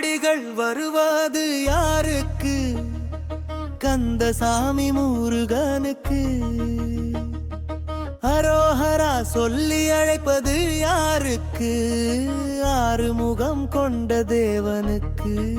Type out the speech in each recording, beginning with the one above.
பாடிகள் வருவது யாருக்கு? கந்த சாமி முருகனுக்கு. அரோஹரா சொல்லி அழைப்பது யாருக்கு? ஆறு கொண்ட தேவனுக்கு.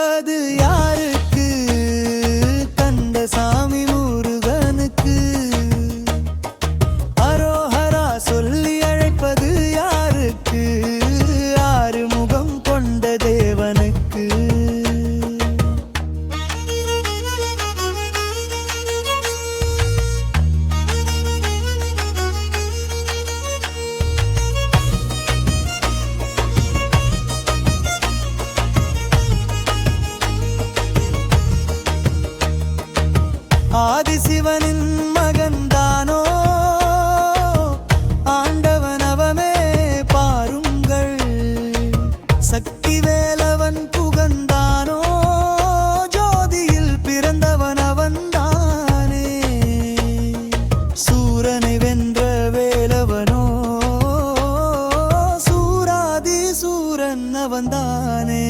ஆதிசிவனின் மகன்தானோ ஆண்டவன் அவமே பாருங்கள். சக்தி வேலவன் புகந்தானோ ஜோதியில் பிறந்தவன் அவன்தானே. சூரனை வென்ற வேலவனோ? சூராதி சூரன் அவன்தானே.